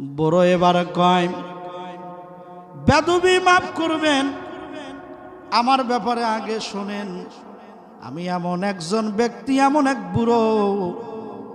বড় এবার কয়, বেদবি মাফ করবেন। আমার ব্যাপারে আগে শোনেন। আমি এমন একজন ব্যক্তি, এমন এক বুড়ো।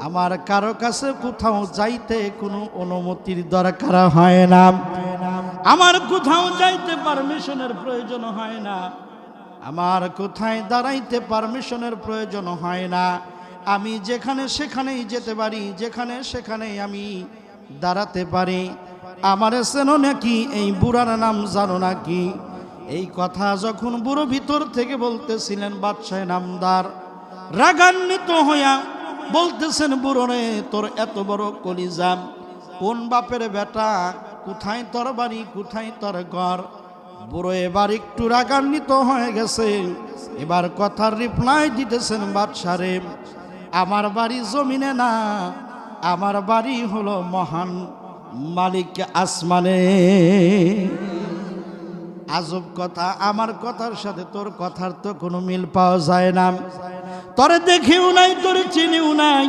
আমার কারও কাছে কোথাও যাইতে কোনো অনুমতির দরকার হয় না। আমার কোথাও যাইতে পারমিশনের প্রয়োজন হয় না। আমার কোথায় দাঁড়াইতে পারমিশনের প্রয়োজন হয় না। আমি যেখানে সেখানেই যেতে পারি, যেখানে সেখানেই আমি দাঁড়াতে পারি। আমার চেনো নাকি এই বুড়ার নাম জানো নাকি এই কথা যখন বুড়ো ভিতর থেকে বলতেছিলেন, বাদশাহ নামদার, রাগান্বিত হইয়া বলতেছেন, বুড়ো রে, তোর এত বড় কলিজাম কোন বাপের বেটা? কোথায় তোর বাড়ি? কোথায় তোর ঘর? বুড়ো এবার একটু রাগান্বিত হয়ে গেছে। এবার কথার রিপ্লাই দিতেছেন বাদশারে আমার বাড়ি জমিনে না। আমার বাড়ি হলো মহান মালিক আসমানে। আজব কথা, আমার কথার সাথে তোর কথার তো কোনো মিল পাওয়া যায় না। তোরে দেখিও নাই, তোরে চিনিও নাই,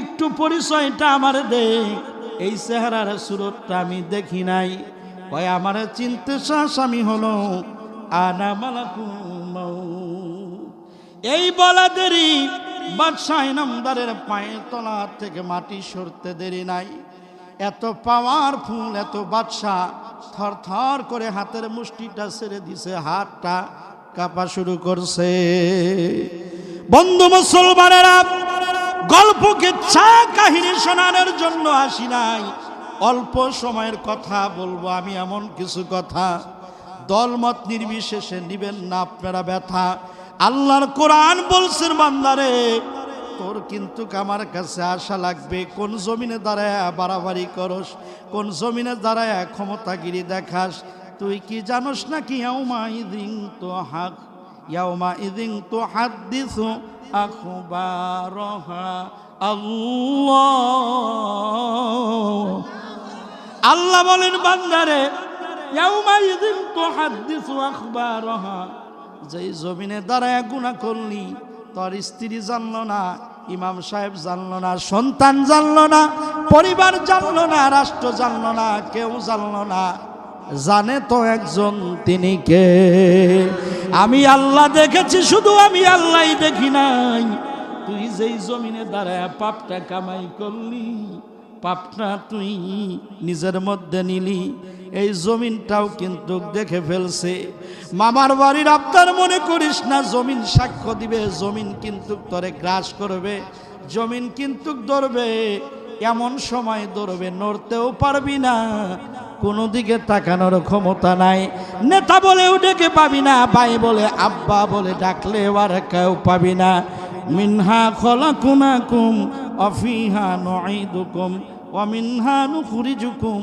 একটু পরিচয়টা আমার দে। এই চেহারার সুরতটা আমি দেখি নাই। কয়, আমার চিনতে শ্বাস আমি হলো আনা মাউত। এই বলা দেরি বাদশাহ নামদারের পায়ের তলা থেকে মাটি সরতে দেরি নাই। এত পাওয়ারফুল এত বাদশাহ থর থর করে হাতের মুষ্টিটা ছেড়ে দিছে, হাতটা কাঁপা শুরু করছে। বন্ধু মুসলমানেরা, গল্পকে চা কাহিনী শোনানোর জন্য আসি নাই। অল্প সময়ের কথা বলব, আমি এমন কিছু কথা। দলমত নির্বিশেষে নিবেন না, আপনারা ব্যথা। আল্লাহর কোরআন বলছেন, বান্দারে, তোর কিন্তু আমার কাছে আশা লাগবে। কোন জমিনে দাঁড়ায় বাড়াবাড়ি করস, কোন জমিনে দাঁড়ায় ক্ষমতাগিরি দেখাস, তুই কি জানোস না কি ইয়াউমা তো ইয়াউমা ইদিন তো হাত দিস আল্লাহ বলেন, বান্দারে ইয়াউমাইদিন তুহাদ্দিসু আখবারহা যেই জমিনে দাঁড়ায় গুনাহ করলি, তোর স্ত্রী জানলো না, ইমাম সাহেব জানলো না, সন্তান জানল না, পরিবার জানল না, রাষ্ট্র জানলো না, কেউ জানল না। জানে তো একজন তিনি কে? আমি আল্লাহ দেখেছি, শুধু আমি আল্লাহই দেখি নাই। তুই যেই জমিনে দাঁড়ায় পাপটা কামাই করলি, পাপটা তুই নিজের মধ্যে নিলি এই জমিনটাও কিন্তু দেখে ফেলছে। মামার বাড়ির আপনার মনে করিস না, জমিন সাক্ষ্য দিবে, জমিন কিন্তু তরে গ্রাস করবে, জমিন কিন্তু ধরবে, এমন সময় ধরবে, নড়তেও পারবি না, কোনো দিকে তাকানোর ক্ষমতা নাই। নেতা বলেও ডেকে পাবি না, ভাই বলে, আব্বা বলে ডাকলে আর কেউ পাবি না। মিনহা খলাকুনাকুম অফিহা নুঈদুকুম অমিনহা মিনহা নুখরিজুকুম।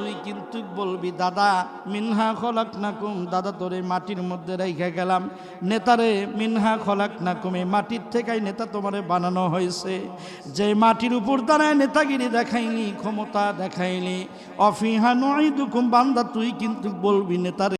তুই কিন্তু বলবি, দাদা, মিনহা খলাক নাকুম দাদা, তোরে মাটির মধ্যে রেখে গেলাম। নেতারে, মিনহা খলাক নাকুম এই মাটির থেকেই নেতা তোমারে বানানো হয়েছে। যে মাটির উপর দাঁড়ায় নেতাগিরি দেখাইনি ক্ষমতা দেখাইনি অফিহা নয় দুকুম বান্দা, তুই কিন্তু বলবি, নেতারে